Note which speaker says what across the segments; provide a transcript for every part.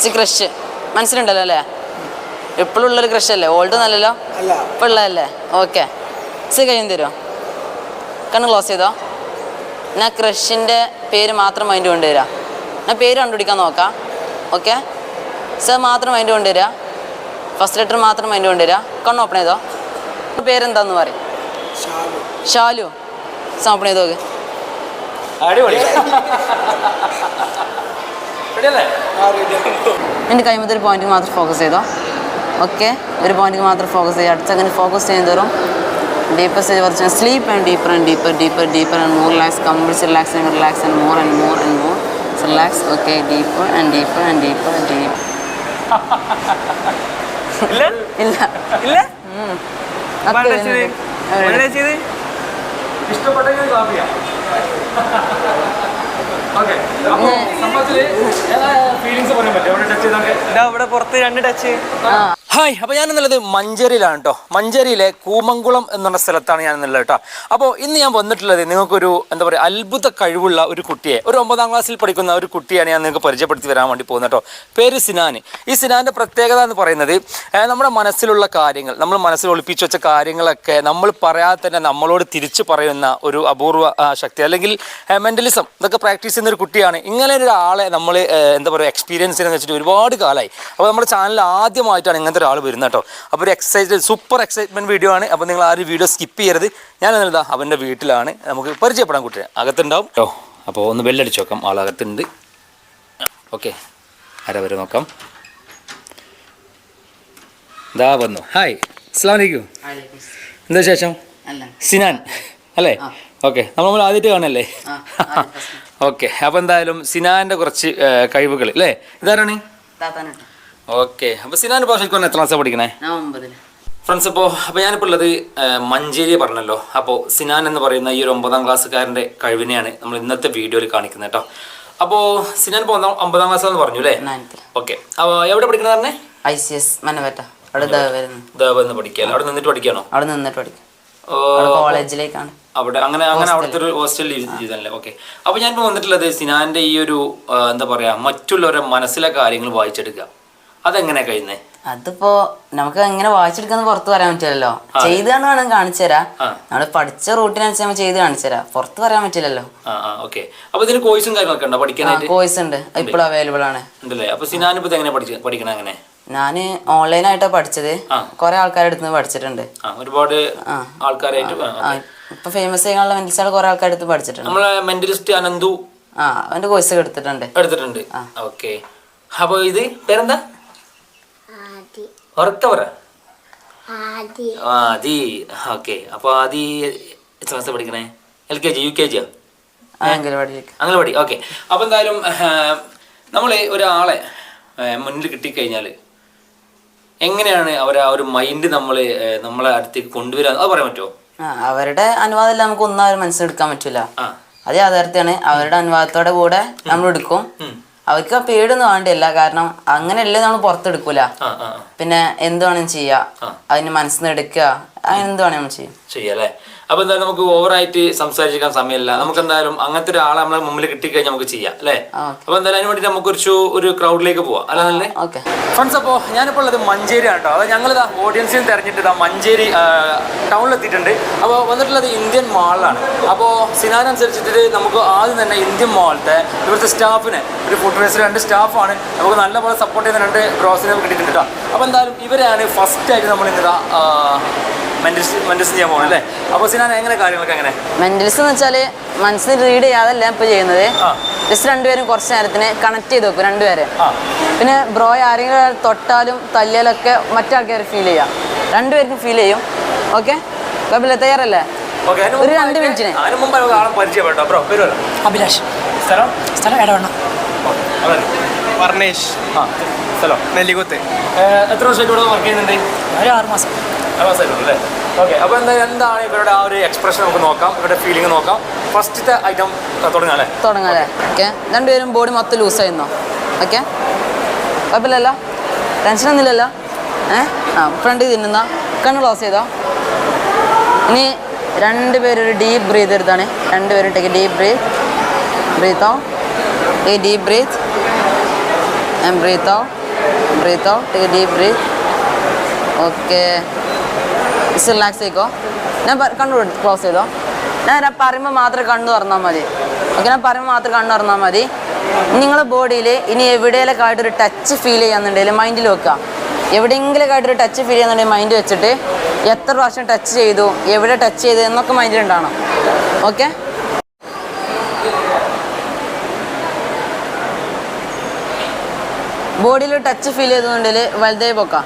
Speaker 1: C crush മനസ്സിലുണ്ടല്ലോ അല്ലേ? ഇപ്പോഴും ഉള്ളൊരു ക്രഷ് അല്ലേ? ഓൾഡ് നല്ലല്ലോ? ഉള്ളതല്ലേ? ഓക്കെ സി കഴിയും തരുമോ കണ്ണ് ക്ലോസ് ചെയ്തോ? ഞാൻ ക്രഷിന്റെ പേര് മാത്രം മൈൻഡ് കൊണ്ടുവരാം. ഞാൻ പേര് കണ്ടുപിടിക്കാൻ നോക്കാം. ഓക്കെ സർ മാത്രം മൈൻഡ് കൊണ്ടുവരിക ഫസ്റ്റ് ലെറ്റർ മാത്രം മൈൻഡ് കൊണ്ടുവരിക കണ്ണ് ഓപ്പൺ ചെയ്തോ? പേരെന്താന്ന് പറയും.
Speaker 2: ഷാലു.
Speaker 1: ഓപ്പൺ ചെയ്തോ?
Speaker 3: അടിപൊളി.
Speaker 1: എന്റെ കൈമത്തെ ഒരു പോയിന്റിൽ മാത്രം ഫോക്കസ് ചെയ്തോ. ഓക്കെ ഒരു പോയിന്റിൽ മാത്രം ഫോക്കസ് ചെയ്യുക. അടുത്തങ്ങനെ അങ്ങനെ ഫോക്കസ് ചെയ്യുന്നതോറും ഡീപ്പർ സ്റ്റേജ് കുറച്ച് sleep and deeper and deeper deeper deeper and more relax complete relax and relax and more and more and more relax okay deeper and deeper and deeper deep
Speaker 3: ഇല്ല?
Speaker 1: ഇല്ല.
Speaker 3: ഇഷ്ടപ്പെട്ടെങ്കിൽ ഇവിടെ പുറത്ത് രണ്ട് touch
Speaker 1: ആ.
Speaker 3: Hi അപ്പോൾ ഞാനെന്നുള്ളത് മഞ്ചേരിയിലാണ് കേട്ടോ മഞ്ചേരിയിലെ കൂമംകുളം എന്നുള്ള സ്ഥലത്താണ് ഞാൻ എന്നുള്ളത് കേട്ടോ അപ്പോൾ ഇന്ന് ഞാൻ വന്നിട്ടുള്ളത് നിങ്ങൾക്കൊരു എന്താ പറയുക അത്ഭുത കഴിവുള്ള ഒരു കുട്ടിയെ ഒരു ഒമ്പതാം ക്ലാസ്സിൽ പഠിക്കുന്ന ഒരു കുട്ടിയാണ് ഞാൻ നിങ്ങൾക്ക് പരിചയപ്പെടുത്തി വരാൻ വേണ്ടി പോകുന്നത് കേട്ടോ പേര് സിനാൻ ഈ സിനാന്റെ പ്രത്യേകത എന്ന് പറയുന്നത് നമ്മുടെ മനസ്സിലുള്ള കാര്യങ്ങൾ നമ്മൾ മനസ്സിൽ ഒളിപ്പിച്ച് വെച്ച കാര്യങ്ങളൊക്കെ നമ്മൾ പറയാതെ തന്നെ നമ്മളോട് തിരിച്ചു പറയുന്ന ഒരു അപൂർവ ശക്തി. അല്ലെങ്കിൽ മെന്റലിസം ഇതൊക്കെ പ്രാക്ടീസ് ചെയ്യുന്ന ഒരു കുട്ടിയാണ്. ഇങ്ങനെ ഒരാളെ നമ്മൾ എന്താ പറയുക എക്സ്പീരിയൻസ് ചെയ്യുന്നത് വെച്ചിട്ട് ഒരുപാട് കാലമായി അപ്പോൾ നമ്മുടെ ചാനൽ ആദ്യമായിട്ടാണ് ഇങ്ങനത്തെ ഒരാൾ വരുന്ന കേട്ടോ. അപ്പോൾ ഒരു എക്സൈറ്റ് സൂപ്പർ എക്സൈറ്റ്മെന്റ് വീഡിയോ ആണ്. അപ്പോൾ നിങ്ങൾ ആ ഒരു വീഡിയോ സ്കിപ്പ് ചെയ്യരുത്. ഞാൻ എന്താ അവന്റെ വീട്ടിലാണ്. നമുക്ക് പരിചയപ്പെടാൻ കുട്ടിയെ. അകത്തുണ്ടാവും. കേട്ടോ അപ്പോൾ ഒന്ന് ബെല്ലടിച്ച് നോക്കാം. ആളകത്തുണ്ട്. ഓക്കെ. ആരാ വരെ നോക്കാം. ദാ വന്നു. ഹായ്. അസ്സാം വലൈക്കും എന്താ ശേഷം
Speaker 1: അല്ല
Speaker 3: സിനാൻ. അല്ലേ? ഓക്കെ. നമ്മൾ ആദ്യമായിട്ട് കാണല്ലേ ഓക്കെ. അപ്പോൾ എന്തായാലും സിനാന്റെ കുറച്ച് കഴിവുകൾ അല്ലേ? ഇതാരാണ്?
Speaker 1: താത്താനിട്ട്
Speaker 3: ഓക്കെ. അപ്പൊ സിനാൻ ഭാഷയ്ക്ക് എത്ര ക്ലാസ് പഠിക്കണേ?
Speaker 1: ഞാൻ ഒമ്പതിൽ
Speaker 3: ഫ്രണ്ട്സ് അപ്പോൾ അപ്പോൾ ഞാനിപ്പോൾ ഉള്ളത് മഞ്ചേരി പറഞ്ഞല്ലോ. അപ്പോ സിനാൻ എന്ന് പറയുന്ന ഈ ഒരു ഒമ്പതാം ക്ലാസ്സുകാരന്റെ കഴിവിനെയാണ് നമ്മൾ ഇന്നത്തെ വീഡിയോയിൽ കാണിക്കുന്നത് കേട്ടോ. അപ്പോ സിനാൻ ഇപ്പോൾ ഒന്നാം ഒമ്പതാം ക്ലാസ്സാന്ന് പറഞ്ഞു അല്ലേ? ഓക്കെ. അപ്പോൾ എവിടെ പഠിക്കണത് പറഞ്ഞേ
Speaker 1: ഐ സി എസ് മനവറ്റ അവിടെ ദാ വരുന്നു.
Speaker 3: ദേവ എന്ന് പഠിക്കുക അവിടെ നിന്നിട്ട് പഠിക്കാനോ
Speaker 1: അവിടെ നിന്നിട്ട് പഠിക്കും. കോളേജിലേക്കാണ്.
Speaker 3: അവിടെ അങ്ങനെ അങ്ങനെ അവിടുത്തെ ഒരു ഹോസ്റ്റലിൽ ചെയ്തല്ലേ ഓക്കെ. അപ്പോൾ ഞാനിപ്പോൾ വന്നിട്ടുള്ളത് സിനാന്റെ ഈ ഒരു എന്താ പറയാ മറ്റുള്ളവരുടെ മനസ്സിലെ കാര്യങ്ങൾ വായിച്ചെടുക്കുക. അതെങ്ങനെയാ കഴിയുന്നത്
Speaker 1: അതിപ്പോ നമുക്ക് എങ്ങനെ വായിച്ചെടുക്കാന്ന് പുറത്ത് പറയാൻ പറ്റില്ലല്ലോ. ചെയ്താണ് വേണം കാണിച്ചു തരാം. നമ്മൾ പഠിച്ച റൂട്ടിനനുസരിച്ച് നമ്മൾ ചെയ്ത് കാണിച്ചു തരാം. പുറത്ത് പറയാൻ പറ്റില്ലല്ലോ.
Speaker 3: ഇതിന് കോഴ്സും കാര്യങ്ങളൊക്കെ ഉണ്ടോ പഠിക്കാനായിട്ട്?
Speaker 1: കോഴ്സ് ഉണ്ട്. ഇപ്പോഴും അവൈലബിൾ ആണ്.
Speaker 3: ഉണ്ടല്ലേ? സിനാൻ എങ്ങനെ പഠിച്ച പഠിക്കണം അങ്ങനെ?
Speaker 1: ഞാൻ ഓൺലൈനായിട്ടാണ് പഠിച്ചത്. കൊറേ ആൾക്കാരുടെ അടുത്ത് പഠിച്ചിട്ടുണ്ട്.
Speaker 3: ഒരുപാട്. ആൾക്കാരായിട്ട്
Speaker 1: ഇപ്പൊ ഫേമസ് ചെയ്യാനുള്ള മെന്റൽസാൾ കുറെ ആൾക്കാരുടെ അടുത്ത് പഠിച്ചിട്ടുണ്ട്.
Speaker 3: നമ്മളെ മെന്റലിസ്റ്റ് അനന്തു
Speaker 1: ആ അവന്റെ കോഴ്സ് എടുത്തിട്ടുണ്ട്.
Speaker 3: എടുത്തിട്ടുണ്ട്. ഓക്കെ അപ്പോൾ ഇത് പേരെന്താ? ഉറക്ക പറ ആദി. ഓക്കെ. അപ്പൊ ആദി എത്ര പഠിക്കണേ? L K G U K G പഠി ഓക്കെ. അപ്പോൾ എന്തായാലും നമ്മൾ ഒരാളെ മുന്നിൽ കിട്ടിക്കഴിഞ്ഞാൽ എങ്ങനെയാണ് അവർ ആ ഒരു മൈൻഡ് നമ്മൾ നമ്മളെ അടുത്തേക്ക് കൊണ്ടുവരാ? അത് പറയാൻ പറ്റുമോ
Speaker 1: അവരുടെ അനുവാദം ഇല്ല നമുക്ക് ഒന്നും അവർ മനസ്സിലെടുക്കാൻ പറ്റില്ല
Speaker 3: ആ.
Speaker 1: അത് യാഥാർത്ഥ്യമാണ് അവരുടെ അനുവാദത്തോടെ കൂടെ നമ്മൾ എടുക്കും. അവർക്ക് ആ പേടൊന്നും വേണ്ടിയല്ല കാരണം അങ്ങനെയല്ലേ നമ്മൾ പുറത്തെടുക്കൂല. പിന്നെ എന്ത് വേണം ചെയ്യാം. അതിന് മനസ്സിന് എടുക്കുക അങ്ങനെ എന്ത് വേണം നമ്മൾ ചെയ്യും.
Speaker 3: ചെയ്യാല്ലേ? അപ്പോൾ എന്തായാലും നമുക്ക് ഓവറായിട്ട് സംസാരിക്കാൻ സമയമില്ല. നമുക്ക് എന്തായാലും അങ്ങനത്തെ ഒരാളെ നമ്മളെ മുമ്പിൽ കിട്ടിക്കഴിഞ്ഞാൽ നമുക്ക് ചെയ്യാം അല്ലേ?
Speaker 1: അപ്പൊ
Speaker 3: അപ്പോൾ എന്തായാലും അതിന് വേണ്ടി നമുക്ക് കുറച്ച് ഒരു ക്രൗഡിലേക്ക് പോവാം. അല്ല നല്ലേ ഫ്രണ്ട്സ് അപ്പോൾ ഞാനിപ്പോൾ ഉള്ളത് മഞ്ചേരിയാണ് കേട്ടോ അതായത് ഞങ്ങളിതാ ഓഡിയൻസിൽ തെരഞ്ഞിട്ട് മഞ്ചേരി ടൗണിൽ എത്തിയിട്ടുണ്ട്. അപ്പോൾ വന്നിട്ടുള്ളത് ഇന്ത്യൻ മാളിലാണ് അപ്പോൾ സിനാനുസരിച്ചിട്ട് നമുക്ക് ആദ്യം തന്നെ ഇന്ത്യൻ മാളിലത്തെ ഇവിടുത്തെ സ്റ്റാഫിന് ഒരു ഫുഡ് രണ്ട് സ്റ്റാഫാണ് നമുക്ക് നല്ലപോലെ സപ്പോർട്ട് ചെയ്യുന്ന രണ്ട് ബ്രോസിനെ കിട്ടിയിട്ടുണ്ട് കേട്ടോ അപ്പോൾ എന്തായാലും ഇവരെയാണ് ഫസ്റ്റ് ആയിട്ട് നമ്മൾ ഇന്നിതാ മെന്റസ് മെന്റസ് ചെയ്യാൻ പോകുന്നത് അല്ലേ? അപ്പോൾ സിനാൻ എങ്ങനെ കാര്യങ്ങളൊക്കെ എങ്ങനെ
Speaker 1: മെന്റൽസ് എന്ന് വെച്ചാൽ മനസ്സിൽ റീഡ് ചെയ്യാതല്ല ഇപ്പൊ ചെയ്യുന്നത്. ജസ്റ്റ് രണ്ടുപേരും കുറച്ച് നേരത്തിന് കണക്ട് ചെയ്ത് വെക്കും രണ്ടുപേരെ. പിന്നെ ബ്രോ ആരെങ്കിലും തൊട്ടാലും തല്ലിയാലൊക്കെ മറ്റാൾക്കാർ ഫീൽ ചെയ്യാം. രണ്ടുപേർക്കും ഫീൽ ചെയ്യും. ഓക്കെ കുഴപ്പമില്ല തയ്യാറല്ലേ? ഒരു രണ്ട് മിനിറ്റിന്.
Speaker 4: അഭിലാഷ്.
Speaker 3: സ്ഥലം?
Speaker 4: സ്ഥലം ഇടവണ്ണം
Speaker 3: അതെ
Speaker 2: വർണേഷ്.
Speaker 3: ആ സ്ഥലം.
Speaker 2: നെല്ലിക്കുത്ത്.
Speaker 3: ഏഹ് എത്ര വർഷമായിട്ട് ഇവിടെ വർക്ക് ചെയ്യുന്നുണ്ട്?
Speaker 4: ഒരു ആറ് മാസം
Speaker 3: അല്ലേ? ഓക്കെ അപ്പോൾ എന്താ എന്താണ് ഇവരുടെ ആ ഒരു എക്സ്പ്രഷൻ നമുക്ക് നോക്കാം ഇവരുടെ ഫീലിംഗ് നോക്കാം. ഫസ്റ്റത്തെ ഐറ്റം തുടങ്ങാം അല്ലേ?
Speaker 1: തുടങ്ങാല്ലേ ഓക്കെ രണ്ടുപേരും ബോഡി മൊത്തം ലൂസ് ആയിരുന്നോ? ഓക്കെ കുഴപ്പമില്ലല്ലോ? ടെൻഷനൊന്നുമില്ലല്ലോ ഏ? ആ ഫ്രണ്ട് തിന്നുന്ന? കണ്ണ് ക്ലോസ് ചെയ്തോ? ഇനി രണ്ടുപേരൊരു ഡീപ്പ് ബ്രീത്ത് എടുത്താണ്. രണ്ടുപേരും ടേക്ക് ഡീപ്പ് ബ്രീത്ത് ബ്രീത്തോ ഈ ഡീപ്പ് ബ്രീത്ത് ബ്രീത്തോ ബ്രീത്തോ breath take a deep breath. Relax ചെയ്ക്കോ ഞാൻ കണ്ണു ക്ലോസ് ചെയ്തോ? ഞാൻ പറയുമ്പോൾ മാത്രം കണ്ണു തുറന്നാൽ മതി. ഓക്കെ ഞാൻ പറയുമ്പോൾ മാത്രം കണ്ണു തുറന്നാൽ മതി. നിങ്ങളെ ബോഡിയിൽ ഇനി എവിടെയെങ്കിലും ആയിട്ട് ഒരു ടച്ച് ഫീൽ ചെയ്യാന്നുണ്ടെങ്കിൽ മൈൻഡിൽ വെക്കുക. എവിടെയെങ്കിലും ആയിട്ട് ഒരു ടച്ച് ഫീൽ ചെയ്യുന്നുണ്ടെങ്കിൽ മൈൻഡ് വെച്ചിട്ട് എത്ര പ്രാവശ്യം ടച്ച് ചെയ്തു എവിടെ ടച്ച് ചെയ്തു എന്നൊക്കെ മൈൻഡിൽ ഉണ്ടാവണം. ഓക്കെ ബോഡിയിൽ ടച്ച് ഫീൽ ചെയ്തുകൊണ്ടിൽ വലുതേ പൊക്കാം.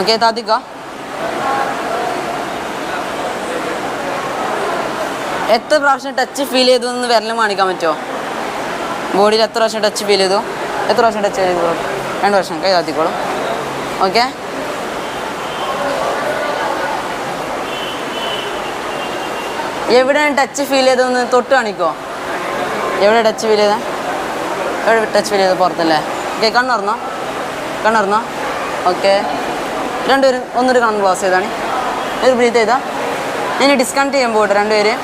Speaker 1: ഓക്കെ താത്തിക്കോ? എത്ര പ്രാവശ്യം ടച്ച് ഫീൽ ചെയ്തു എന്ന് വിരലും കാണിക്കാൻ പറ്റുമോ ബോഡിയിൽ എത്ര പ്രാവശ്യം ടച്ച് ഫീൽ ചെയ്തു? എത്ര പ്രാവശ്യം ടച്ച് ചെയ്തു? രണ്ട് വർഷം കൈ താത്തിക്കോളും. ഓക്കെ എവിടെയാണ് ടച്ച് ഫീൽ ചെയ്തതെന്ന് തൊട്ട് കാണിക്കോ? എവിടെ ടച്ച് ഫീൽ ചെയ്തത്? എവിടെ ടച്ച് ഫീൽ ചെയ്ത് പുറത്തല്ലേ? ഓക്കെ കണ്ണുറന്നോ? കണ്ണുറന്നോ? ഓക്കെ രണ്ടുപേരും ഒന്നൊരു കണ്ണ് ക്ലോസ് ചെയ്താണ് ഒരു ബ്രീത്ത് ചെയ്താൽ ഇനി ഡിസ്കണക്ട് പോകട്ടെ രണ്ടുപേര്.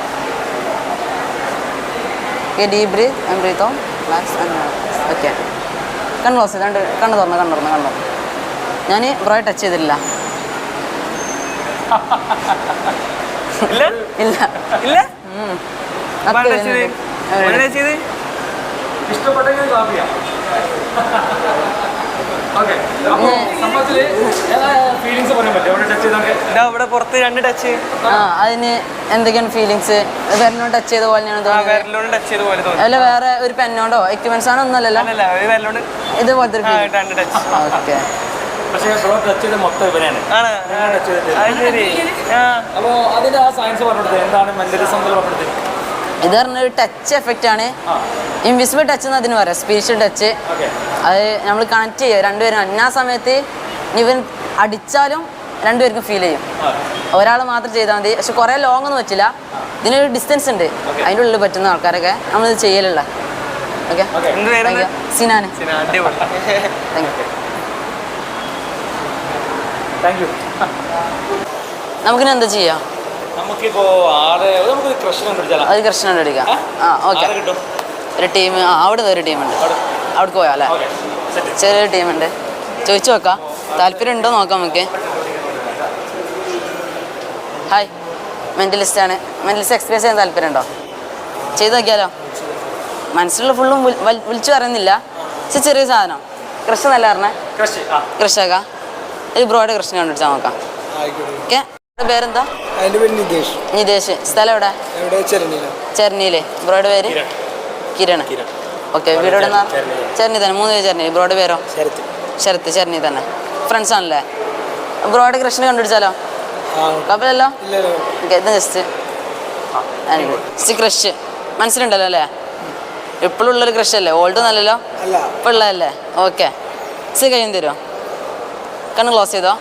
Speaker 1: Okay deep breath and breath on relax and okay കണ്ണ് ക്ലോസ് ചെയ്ത് രണ്ട് കണ്ണ് തുറന്ന് കണ്ണ് തുറന്ന് കണ്ണ് തുറന്ന്. ഞാൻ ബ്രോയെ ടച്ച് ചെയ്തില്ല
Speaker 2: ഇല്ല?
Speaker 1: ഇല്ല?
Speaker 3: ഇഷ്ടപ്പെട്ടെങ്കിൽ
Speaker 2: ഇവിടെ പുറത്ത് രണ്ട് ടച്ച്
Speaker 1: ആ അതിന് എന്തൊക്കെയാണ് ഫീലിങ്സ് വിരലിനോട് ടച്ച് ചെയ്ത പോലെയാണ്
Speaker 2: ആ
Speaker 1: തോന്നുന്നത്.
Speaker 2: ടച്ച് ചെയ്ത പോലെ തോന്നി
Speaker 1: അല്ല വേറെ ഒരു പെന്നോണ്ടോ എക്യുപ്മെന്റ്സ് ആണോ ഒന്നല്ലല്ലോ
Speaker 2: വിരലോണ്ട്
Speaker 1: ഇതുപോലത്തെ
Speaker 2: രണ്ട് ടച്ച്
Speaker 1: ഓക്കെ
Speaker 3: പക്ഷേ ബ്രോ ടച്ച് ചെയ്ത് മൊത്തം ഇവനാണ് ടച്ച് ചെയ്തിട്ട്
Speaker 2: അത് ശരി ആ
Speaker 3: അപ്പോൾ അതിന്റെ ആ. സയൻസ് പറഞ്ഞെടുത്തത് എന്താണ് മെന്റലിസം പറഞ്ഞെടുത്തത്
Speaker 1: ഇത് പറഞ്ഞൊരു ടച്ച് എഫക്റ്റ് ആണ്. ഇൻവിസിബിൾ ടച്ച് എന്ന് അതിന് പറയാം. സ്പിരിച്വൽ ടച്ച് അത് നമ്മൾ കണക്ട് ചെയ്യുക രണ്ടുപേരും അന്ന സമയത്ത് ഇവൻ അടിച്ചാലും രണ്ടുപേർക്കും ഫീൽ ചെയ്യും. ഒരാൾ മാത്രം ചെയ്താൽ മതി. പക്ഷെ കുറേ ലോങ് ഒന്നും പറ്റില്ല ഇതിനൊരു ഡിസ്റ്റൻസ് ഉണ്ട്. അതിന്റെ ഉള്ളിൽ പറ്റുന്ന ആൾക്കാരൊക്കെ നമ്മളിത് ചെയ്യലുള്ള ഓക്കെ. സിനാന്. താങ്ക് യു നമുക്കിനി എന്താ ചെയ്യാം?
Speaker 3: നമുക്കിപ്പോൾ ആടെ നമുക്ക് കൃഷ്ണൻ കണ്ടുപിടിച്ചാലോ?
Speaker 1: അത് കൃഷ്ണനോട് എടുക്കാം ആ? ഓക്കെ
Speaker 3: കിട്ടും.
Speaker 1: ഒരു ടീം ആ അവിടെ ഒരു ടീമുണ്ട്
Speaker 3: അവിടെ.
Speaker 1: അവിടേക്ക് പോയാ അല്ലേ? ചെറിയൊരു ടീമുണ്ട് ചോദിച്ചു നോക്കാം. താല്പര്യം ഉണ്ടോ നോക്കാം നമുക്ക്. ഹായ് മെന്റലിസ്റ്റ് ആണ്. മെന്റലിസ്റ്റ് എക്സ്പീരിയൻസ് ചെയ്യാൻ താല്പര്യം ഉണ്ടോ? ചെയ്ത് നോക്കിയാലോ? മനസ്സിലുള്ള ഫുള്ളും വിളിച്ചു പറയുന്നില്ല. പക്ഷെ ചെറിയ സാധനം. കൃഷ്ണ നല്ല പറഞ്ഞേ. കൃഷ്ണക്ക ഇത് ബ്രോയുടെ കൃഷ്ണ കണ്ടുപിടിച്ചാൽ നോക്കാം. ഓക്കെ പേരെന്താ?
Speaker 2: അതിന്റെ പേര് നിതേഷ്.
Speaker 1: നിതേഷ്. സ്ഥലം എവിടെ?
Speaker 2: എവിടെ? ചെരണിയില
Speaker 1: ചെർണിയിലെ ബ്രോയുടെ പേര്?
Speaker 3: കിരൺ.
Speaker 1: ഓക്കെ വീട് എവിടെ
Speaker 3: ചെർണി.
Speaker 1: തന്നെ. മൂന്ന് പേര് ചെർണി ബ്രോയുടെ പേരോ?
Speaker 2: ശരത്ത്
Speaker 1: ചെർണി തന്നെ. ഫ്രണ്ട്സ് ആണല്ലേ? ബ്രോഡ് കൃഷ്ണ കണ്ടുപിടിച്ചാലോ? കുഴപ്പമില്ലല്ലോ? ഇത് ജസ്റ്റ് ജസ്റ്റ് ക്രഷ് മനസ്സിലുണ്ടല്ലോ അല്ലേ? ഇപ്പോഴും ഉള്ളൊരു ക്രഷ് അല്ലേ? ഓൾഡ് നല്ലല്ലോ? ഉള്ളതല്ലേ? ഓക്കെ സി കഴിയും തരുമോ കണ്ണ് ക്ലോസ് ചെയ്തോ?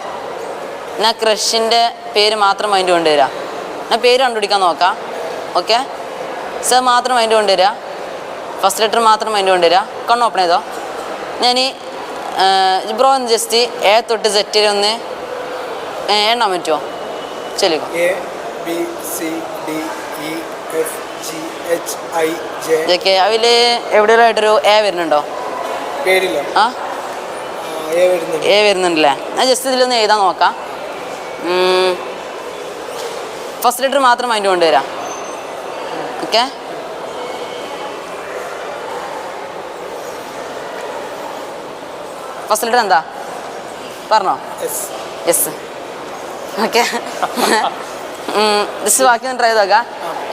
Speaker 1: ഞാൻ ക്രഷിന്റെ പേര് മാത്രം മൈൻഡ് കൊണ്ടുവരിക ഞാൻ പേര് കണ്ടുപിടിക്കാൻ നോക്കാം. ഓക്കെ സർ മാത്രം മൈൻഡ് കൊണ്ടുവരിക ഫസ്റ്റ് ലെറ്റർ മാത്രം മൈൻഡ് കൊണ്ടുവരിക കണ്ണ് ഓപ്പൺ ചെയ്തോ? ഞാൻ ഈ ബ്രോ ഒന്ന് ജസ്റ്റ് എ തൊട്ട് സെറ്റിൽ ഒന്ന് എണ്ണാൻ പറ്റുമോ ചെല്ലിക്കോ.
Speaker 2: A B C D E F G H I J
Speaker 1: ഇതൊക്കെ അതിൽ എവിടെയായിട്ടൊരു എ വരുന്നുണ്ടോ?
Speaker 2: പേരില്ല.
Speaker 1: ആ?
Speaker 2: എ
Speaker 1: വരുന്നുണ്ടല്ലേ? ഞാൻ ജസ്റ്റ് ഇതിലൊന്ന് എഴുതാൻ നോക്കാം. ഫസ്റ്റ് ലെറ്റർ മാത്രം അതിന്റെ കൊണ്ടുവരാം ഓക്കെ? ഫസ്റ്റ് ലെറ്റർ എന്താ? പറഞ്ഞോ. Yes okay. ജസ്റ്റ് ബാക്കി ഒന്ന് ട്രൈ ചെയ്ത് നോക്കാം.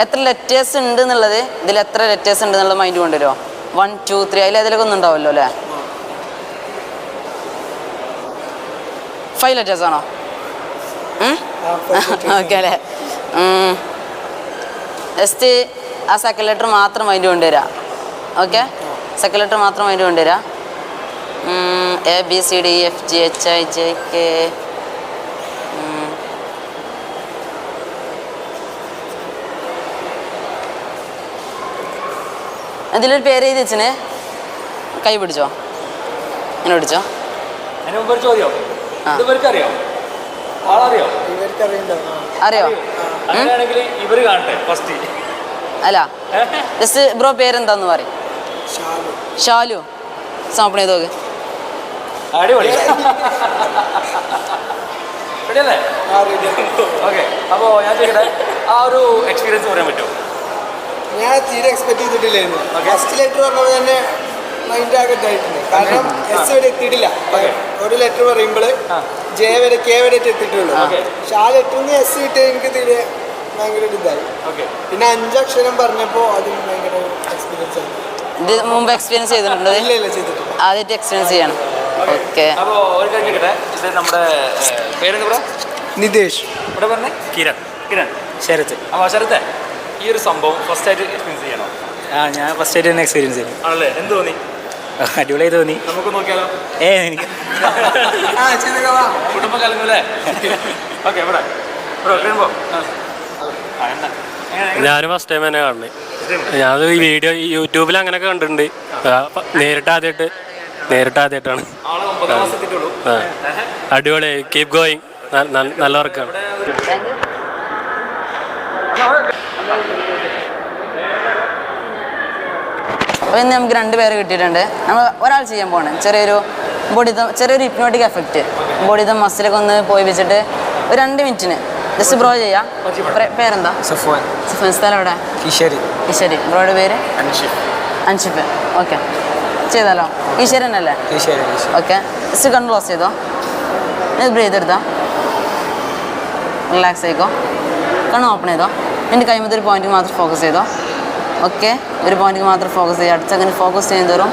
Speaker 1: എത്ര ലെറ്റേഴ്സ് ഉണ്ട് എന്നുള്ളത്? ഇതിൽ എത്ര ലെറ്റേഴ്സ് ഉണ്ട് എന്നുള്ളത് മൈൻഡ് കൊണ്ടുവരുമോ വൺ ടു ത്രീ അതിൽ അതിലൊക്കെ ഒന്നും ഉണ്ടാവുമല്ലോ അല്ലേ? ഫൈവ് ലെറ്റേഴ്സ് ആണോ? ഓക്കെ അല്ലേ? ജസ്റ്റ് ആ സെക്കൻഡ് ലെറ്റർ മാത്രം അതിന്റെ കൊണ്ടുവരാം ഓക്കെ സെക്കൻഡ് ലെറ്റർ മാത്രം അതിന്റെ കൊണ്ടുവരാം A B C D F G H I J K ഇതിലൊരു പേര് എഴുതി വെച്ചിനെ. കൈ പിടിച്ചോ? ഇങ്ങനെ പിടിച്ചോ?
Speaker 3: അറിയോ?
Speaker 1: അറിയോ അല്ല. ജസ്റ്റ് ബ്രോ പേരെന്താന്ന് പറയും.
Speaker 2: ഷാലു.
Speaker 1: ഷാലു. ഓപ്പൺ ചെയ്ത് നോക്ക്.
Speaker 3: അടിപൊളി. റെഡിയല്ലേ? ഓക്കെ അപ്പോൾ ഞാൻ ചോദിക്കട്ടെ ആ ഒരു എക്സ്പീരിയൻസ് പറയാൻ പറ്റുമോ?
Speaker 2: ഞാൻ തീരെ എക്സ്പെക്ട് ചെയ്തിട്ടില്ലായിരുന്നു. ഫസ്റ്റ് ലെറ്റർ പറഞ്ഞപ്പോൾ തന്നെ മൈൻഡ് ആകെ ഇതായിട്ടുണ്ട് കാരണം എസ് വരെ എത്തിയിട്ടില്ല. ഒരു ലെറ്റർ പറയുമ്പോൾ
Speaker 3: ആ.
Speaker 2: ജെ വരെ കെ വരെ എത്തിയിട്ടുള്ളൂ. പക്ഷെ ആ ലെറ്ററിൽ നിന്ന് എസ് കിട്ടിയ എനിക്ക് തീരെ ഭയങ്കര ഇതായി. പിന്നെ അഞ്ചക്ഷരം പറഞ്ഞപ്പോൾ അത് ഭയങ്കര എക്സ്പീരിയൻസ് ആയി.
Speaker 1: ഇത് മുമ്പ് എക്സ്പീരിയൻസ് ചെയ്തിട്ടുണ്ട്
Speaker 2: ഇല്ല ഇല്ല ചെയ്തിട്ടില്ല.
Speaker 1: ആദ്യമായിട്ട് എക്സ്പീരിയൻസ് ചെയ്യണം. ഓക്കെ.
Speaker 3: അപ്പോൾ ഒരു കാര്യം ചോദിക്കട്ടെ? ഇത് നമ്മുടെ ഏഹ്, പേരെന്താ പറയാ
Speaker 2: നിതേഷ്.
Speaker 3: ഇവിടെ പറഞ്ഞേ? കിരൺ. കിരൺ.
Speaker 4: ശരത്ത്
Speaker 3: അപ്പോൾ ശരത്തെ ഈ ഒരു സംഭവം ഫസ്റ്റ് ആയിട്ട് എക്സ്പീരിയൻസ് ചെയ്യണോ?
Speaker 4: ആ ഞാൻ ഫസ്റ്റ് ആയിട്ട് തന്നെ എക്സ്പീരിയൻസ് ചെയ്യണം.
Speaker 3: ആണല്ലേ? എന്ത് തോന്നി?
Speaker 4: അടിപൊളിയായി തോന്നി.
Speaker 3: നമുക്ക് നോക്കിയാലോ?
Speaker 4: ഏ എനിക്ക്.
Speaker 2: ആ ചെയ്തൊക്കെ വാ
Speaker 3: കുടുംബ കലങ്ങല്ലേ ഓക്കെ ഇവിടെ?
Speaker 5: ഞാനും ഫസ്റ്റ് ടൈം തന്നെ കാണുന്നത് ഞാനത് ഈ വീഡിയോ യൂട്യൂബിൽ അങ്ങനെയൊക്കെ കണ്ടിട്ടുണ്ട്. നേരിട്ട് ആദ്യമായിട്ട് നേരിട്ട് ആദ്യമായിട്ടാണ് അടിപൊളി കീപ് ഗോയിങ് നല്ല വർക്കാണ്
Speaker 1: അപ്പോൾ ഇന്ന് നമുക്ക് രണ്ട് പേര് കിട്ടിയിട്ടുണ്ട്. നമ്മൾ ഒരാൾ ചെയ്യാൻ പോകണം ചെറിയൊരു ബോഡിതം ചെറിയൊരു ഹിപ്നോട്ടിക് എഫക്റ്റ് ബോഡിതം മസിലൊക്കെ ഒന്ന് പോയി വെച്ചിട്ട് ഒരു രണ്ട് മിനിറ്റിന് ജസ്റ്റ് ബ്രോ ചെയ്യാം. പേരെന്താ?
Speaker 4: സുഫാൻ.
Speaker 1: സുഫാൻ സ്ഥലം എവിടെ?
Speaker 4: ഈശ്വരി.
Speaker 1: ഈശ്വരി. ബ്രോയുടെ പേര്? അൻഷിഫ്. ഓക്കെ ചെയ്താലോ? ഈശ്വരൻ അല്ലേ? ഓക്കെ ജസ്റ്റ് കണ്ണ് ക്ലോസ് ചെയ്തോ? ഇത് ബ്രീത്ത് എടുത്തോ? റിലാക്സ് ആയിക്കോ? കണ്ണ് ഓപ്പൺ ചെയ്തോ? എന്റെ കൈമത്തെ ഒരു പോയിന്റ് മാത്രം ഫോക്കസ് ചെയ്തോ? ഓക്കെ ഒരു പോയിന്റിൽ മാത്രം ഫോക്കസ് ചെയ്യുക. അടുത്തങ്ങനെ ഫോക്കസ് ചെയ്യുന്നതോറും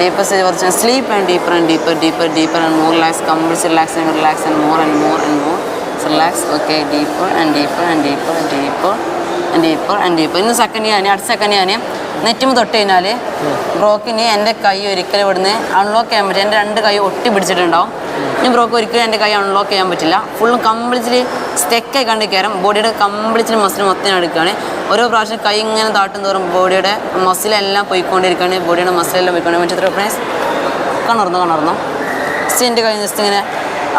Speaker 1: ഡീപ്പർ സ്റ്റേജ് കുറച്ച് sleep and deeper and deeper deeper deeper and more relax complete relax and relax and more and more and more relax okay deeper and deeper and deeper deeper and deeper and deeper ഇന്ന് second ഞാൻ അടുത്ത second ഞാൻ നെറ്റും തൊട്ട് കഴിഞ്ഞാൽ ബ്രോക്കിന് എന്റെ കൈ ഒരിക്കലും ഇവിടുന്ന് അൺലോക്ക് ചെയ്യാൻ പറ്റും എന്റെ രണ്ട് കൈ ഒട്ടി പിടിച്ചിട്ടുണ്ടാവും. ഇനി ബ്രോക്ക് ഒരിക്കലും എന്റെ കൈ അൺലോക്ക് ചെയ്യാൻ പറ്റില്ല. ഫുള്ളും കംപ്ലീറ്റ്ലി സ്റ്റെക്കായി കണ്ട് കയറും ബോഡിയുടെ കംപ്ലീറ്റ്ലി മസിൽ മൊത്തം എടുക്കുകയാണ്. ഓരോ പ്രാവശ്യം കൈ ഇങ്ങനെ താട്ടും തോറും ബോഡിയുടെ മസിലെല്ലാം പോയിക്കൊണ്ടിരിക്കുകയാണ്. ബോഡിയുടെ മസിലെല്ലാം പോയിക്കൊണ്ട് മറ്റേ ഫ്രണ്ട്സ് കണർന്നു കണർന്നു ജസ്റ്റ് എന്റെ കൈ ജസ്റ്റ് ഇങ്ങനെ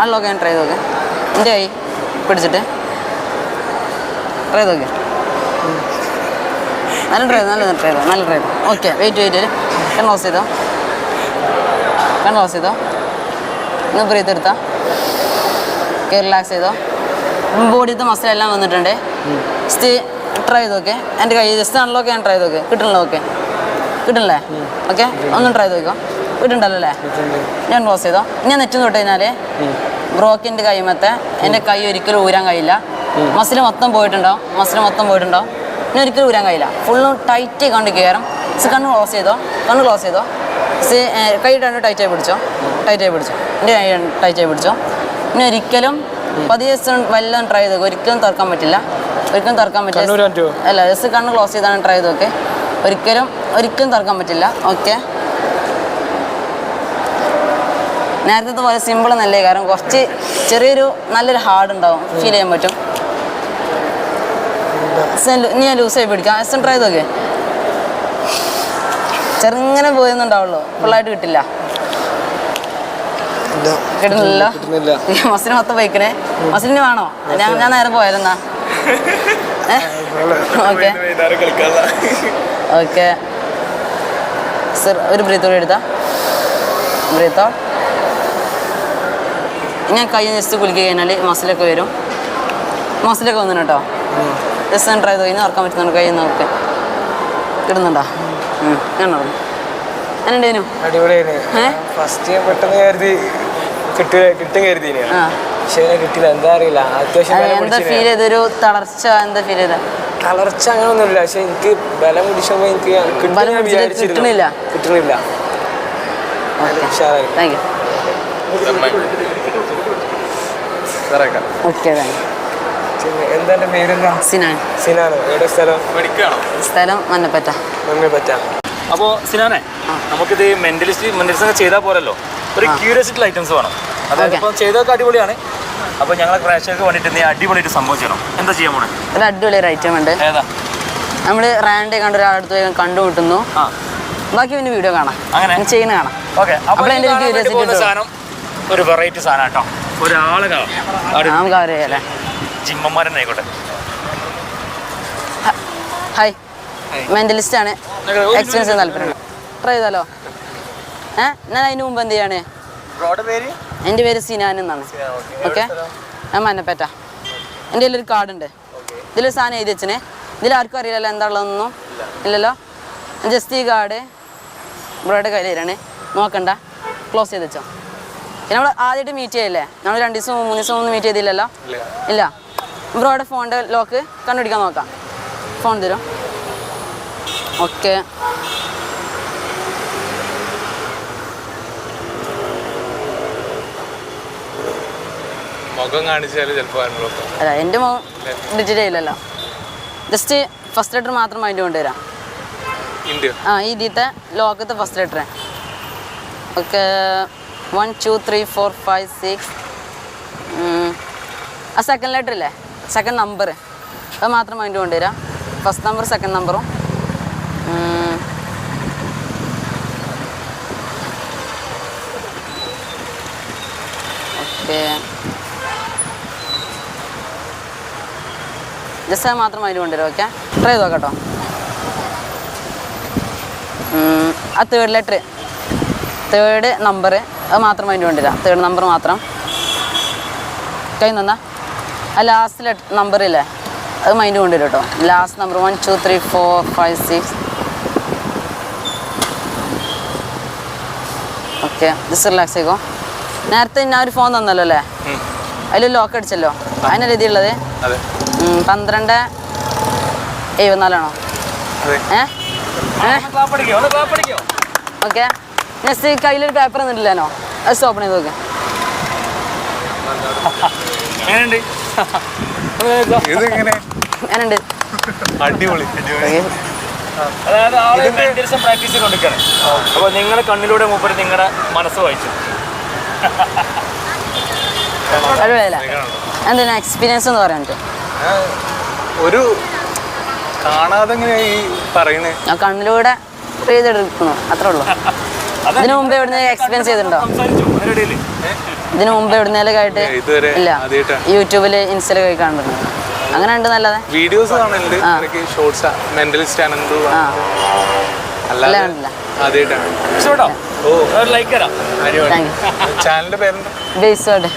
Speaker 1: അൺലോക്ക് ചെയ്യാൻ ട്രൈ ചെയ്ത് എന്റെ കൈ പിടിച്ചിട്ട് ട്രൈ ചെയ്ത് നല്ല ട്രൈ നല്ല ട്രൈ നല്ല ട്രൈ ഓക്കെ വെയിറ്റ് വെയിറ്റ് കണ്ണ് ക്ലോസ് ചെയ്തോ. കണ്ണ് ക്ലോസ് ചെയ്തോ. ഒന്ന് ബ്രീത്ത് എടുത്താ. ഓക്കെ റിലാക്സ് ചെയ്തോ. ബോഡിത്തെ മസിൽ എല്ലാം വന്നിട്ടുണ്ട്. ജസ്റ്റ് ട്രൈ ചെയ്ത് നോക്കെ എന്റെ കൈ ജസ്റ്റ് അൺലോക്ക് ഞാൻ ട്രൈ ചെയ്ത് നോക്കെ കിട്ടണല്ലോ ഓക്കെ കിട്ടണല്ലേ? ഓക്കെ ഒന്നും ട്രൈ ചെയ്ത് നോക്കോ കിട്ടുന്നുണ്ടല്ലോ അല്ലേ ഞാൻ ക്ലോസ് ചെയ്തോ. ഞാൻ നെറ്റ് തൊട്ട് കഴിഞ്ഞാൽ ബ്രോക്കിന്റെ കൈമത്തെ എന്റെ കൈ ഒരിക്കലും ഊരാൻ കഴിയില്ല. മസിൽ മൊത്തം പോയിട്ടുണ്ടോ? മസിൽ മൊത്തം പോയിട്ടുണ്ടോ? ഞാൻ ഒരിക്കലും ഊരാൻ കഴിയില്ല. ഫുള്ളും ടൈറ്റ് കണ്ട് കയറും കണ്ണ് ക്ലോസ് ചെയ്തോ. കണ്ണ് ക്ലോസ് ചെയ്തോ. കൈ രണ്ട് ടൈറ്റായി പിടിച്ചോ. ടൈറ്റായി പിടിച്ചോ. എന്റെ ടൈറ്റായി പിടിച്ചോ. പിന്നെ ഒരിക്കലും പതിയെ വല്ലതും ട്രൈ ചെയ്തു? ഒരിക്കലും തുറക്കാൻ പറ്റില്ല. ഒരിക്കലും തുറക്കാൻ പറ്റില്ല. അല്ല ജസ്റ്റ് കണ്ണ് ക്ലോസ് ചെയ്താണ് ട്രൈ ചെയ്ത് ഓക്കെ ഒരിക്കലും ഒരിക്കലും തുറക്കാൻ പറ്റില്ല. ഓക്കെ നേരത്തെ പോലെ സിമ്പിൾ എന്നല്ലേ കാരണം കുറച്ച് ചെറിയൊരു നല്ലൊരു ഹാർഡ് ഉണ്ടാവും. ഫീൽ ചെയ്യാൻ പറ്റും. ഞാൻ ലൂസായി പിടിക്കാം. എസ് ട്രൈ ചെയ്ത് ചെറുങ്ങനെ ചെറുങ്ങനെ പോയെന്നുണ്ടാവുള്ളൂ. ഫുള്ളായിട്ട് കിട്ടില്ല. കിട്ടുന്നില്ലല്ലോ
Speaker 2: കിട്ടുന്നില്ല.
Speaker 1: മസിന് മൊത്തം പോയിക്കണേ. മസിലിന് വേണോ? ഞാൻ ഞാൻ നേരെ പോയാലെന്നാ ഓക്കെ. ഓക്കെ. സർ ഒരു ബ്രീത്ത് കൂടി എടുത്താ. ബ്രീത്ത്? ഞാൻ കൈ ജസ്റ്റ് കുലുക്കി കഴിഞ്ഞാൽ മസിലൊക്കെ വരും. മസിലൊക്കെ വന്നു കേട്ടോ. ജസ്റ്റ് ട്രൈ ചെയ്ത് ഓർക്കാൻ പറ്റുന്നുണ്ട് കൈ നോക്കെ. കിട്ടുന്നുണ്ടോ? ഉം, ഞാൻ നടന്നു. എന്നുണ്ടേനു
Speaker 4: അടിപൊളിയായിരുന്നു ഫസ്റ്റ് പെട്ടെന്ന് കരുതി. കിട്ടുക കിട്ടും കരുതി
Speaker 1: ആ.
Speaker 4: പക്ഷേ കിട്ടില്ല എന്താ അറിയില്ല. അത്യാവശ്യം
Speaker 1: എന്താ ഫീൽ ചെയ്തൊരു തളർച്ച എന്താ ഫീൽ ചെയ്ത
Speaker 4: തളർച്ച അങ്ങനൊന്നുമില്ല പക്ഷെ എനിക്ക് ബലം പിടിച്ചപ്പോ എനിക്ക്
Speaker 1: കിട്ടുന്നില്ല
Speaker 4: കിട്ടുന്നില്ല എന്താ പേരെന്താ?
Speaker 1: സിനാൻ.
Speaker 4: സിനാനോ എവിടെ സ്ഥലം?
Speaker 1: സ്ഥലം മന്നപ്പറ്റ.
Speaker 3: അപ്പോൾ സിനാനെ നമുക്കിത് മെന്റലിസ്റ്റ് മെന്റലിസ്റ്റ് ചെയ്താ ചെയ്താൽ പോരല്ലോ? ഒരു ക്യൂരിയോസിറ്റി ഐറ്റംസ് വേണം. അതായത്. ഇപ്പം ചെയ്തൊക്കെ അടിപൊളിയാണ്. അപ്പൊ ഞങ്ങളെ ക്രാഷൊക്കെ വേണ്ടിട്ട് നീ അടിപൊളിയായിട്ട് സംഭവം ചെയ്യണം. എന്താ ചെയ്യാൻ പോണേ
Speaker 1: ഒരു അടിപൊളി ഒരു ഐറ്റം ഉണ്ട്.
Speaker 3: ഏതാ?
Speaker 1: നമ്മൾ റാൻഡേ കണ്ട ഒരാളടുത്ത് കണ്ടുമുട്ടുന്നു. ബാക്കി പിന്നെ വീഡിയോ കാണാം.
Speaker 3: അങ്ങനെ?
Speaker 1: ചെയ്യുന്ന കാണാം.
Speaker 3: ഓക്കെ
Speaker 1: അപ്പോൾ എന്റെ
Speaker 3: സാധനം ഒരു വെറൈറ്റി സാധനം കേട്ടോ. ഒരാളെ
Speaker 1: നമുക്ക് അറിയാലേ
Speaker 3: ജിമ്മന്മാരെന്നെ ആയിക്കോട്ടെ.
Speaker 1: ഹായ് മെന്റലിസ്റ്റ് ആണ്. എക്സ്പീരിയൻസ് താല്പര്യം താല്പര്യമുണ്ട്. ട്രൈ ചെയ്താലോ? ഏ? ഞാൻ അതിന് മുമ്പ് എന്ത് ചെയ്യാണ്?
Speaker 2: എന്റെ പേര്
Speaker 1: സിനാൻ എന്നാണ്. ഓക്കെ? ഞാൻ മന്നപ്പേറ്റ. എന്റെ കയ്യിലൊരു കാർഡ് ഉണ്ട് ഇതിലൊരു സാധനം എഴുതി വെച്ചനെ. ഇതിൽ ആർക്കും അറിയില്ലല്ലോ എന്താ ഉള്ളതെന്നൊന്നും. ഇല്ലല്ലോ? ജസ്റ്റ് ഈ കാർഡ് ബ്രോയുടെ കയ്യിൽ തരാണ്. നോക്കണ്ട. ക്ലോസ് ചെയ്ത് വെച്ചോ. പിന്നെ നമ്മൾ ആദ്യമായിട്ട് മീറ്റ് ചെയ്യല്ലേ? നമ്മൾ രണ്ട് ദിവസം മൂന്ന് ദിവസം ഒന്നും മീറ്റ് ചെയ്തില്ലല്ലോ? ഇല്ല. ബ്രോയുടെ ഫോണിന്റെ ലോക്ക് കണ്ടുപിടിക്കാൻ നോക്കാം. ഫോൺ തരും? ഓക്കെ
Speaker 6: മുഖം കാണിച്ചാൽ ചിലപ്പോൾ
Speaker 1: അല്ല എന്റെ മോ ഡിജിറ്റ് ചെയ്യില്ലല്ലോ ജസ്റ്റ് ഫസ്റ്റ് ലെറ്റർ മാത്രം അതിന്റെ കൊണ്ടുവരാം ആ ഇതിത്തെ ലോകത്തെ first letter okay one two three four five six ആ സെക്കൻഡ് ലെറ്റർ ഇല്ലേ? സെക്കൻഡ് നമ്പർ അത് മാത്രം അതിന്റെ കൊണ്ടുവരാം ഫസ്റ്റ് നമ്പർ സെക്കൻഡ് നമ്പറും ഓക്കെ. ജസ്റ്റ് അത് മാത്രം അതിൽ കൊണ്ടുവരും ഓക്കെ ട്രൈ ചെയ്ത് നോക്കട്ടോ കേട്ടോ. ആ തേർഡ് ലെറ്റർ തേർഡ് നമ്പർ അത് മാത്രം അതിന്റെ കൊണ്ടുവരാം. തേർഡ് നമ്പർ മാത്രം. കൈ നിന്നാ ആ ലാസ്റ്റ് ലെറ്റർ നമ്പർ ഇല്ലേ? അത് മൈൻഡ് കൊണ്ടുവരും കേട്ടോ. Last number one two three four five six okay just relax ആയിക്കോ. നേരത്തെ ഞാൻ ഒരു ഫോൺ തന്നല്ലോ അല്ലേ? അതിൽ ലോക്ക് അടിച്ചല്ലോ. അതിനല്ല രീതിയുള്ളത്? പന്ത്രണ്ട് എഴുപത്തിനാലാണോ? ഓക്കെ. നെക്സ്റ്റ് കയ്യിലൊരു പേപ്പർ ഒന്നുമില്ലല്ലോ അത് ഓപ്പൺ ചെയ്ത് നോക്ക്. ഞാനുണ്ട്
Speaker 6: അടിപൊളി.
Speaker 3: അതായത് ആൾ അഞ്ച് ദിവസം പ്രാക്ടീസ് ചെയ്തുകൊണ്ടിരിക്കുകയാണ് അപ്പോൾ നിങ്ങളുടെ കണ്ണിലൂടെ മൂപ്പര് നിങ്ങളുടെ മനസ്സ് വായിച്ചു.
Speaker 1: എന്തിനാ എക്സ്പീരിയൻസ് എന്ന് പറയാൻ പറ്റും
Speaker 6: ഒരു കാണാതെ എങ്ങനെയാ ഈ പറയണേ
Speaker 1: ഞാൻ കണ്ണിലൂടെ ചെയ്തെടുക്കുന്നു. അത്രേ ഉള്ളൂ. ഇതിനു മുമ്പ് എവിടുന്ന് എക്സ്പീരിയൻസ് ചെയ്തിട്ടുണ്ടോ? ഇതിനു മുമ്പ് എവിടുന്നേലും ആയിട്ട് ഇല്ല.
Speaker 6: യൂട്യൂബിൽ
Speaker 1: യൂട്യൂബിൽ ഇൻസ്റ്റയിലൊക്കെ കാണുന്നുണ്ട് അങ്ങനെ ഉണ്ട് നല്ലത്.
Speaker 6: വീഡിയോസ് കാണലുണ്ട്.
Speaker 1: ആ.
Speaker 6: ഷോർട്സ് മെന്റലിസ്റ്റ്
Speaker 1: ആ കണ്ടില്ല
Speaker 6: ആദ്യമായിട്ടാണ്
Speaker 3: ഓ. ലൈക്ക് തരാം
Speaker 6: ചാനലിന്റെ പേരെന്താ?
Speaker 1: ബേസ്വേർഡ്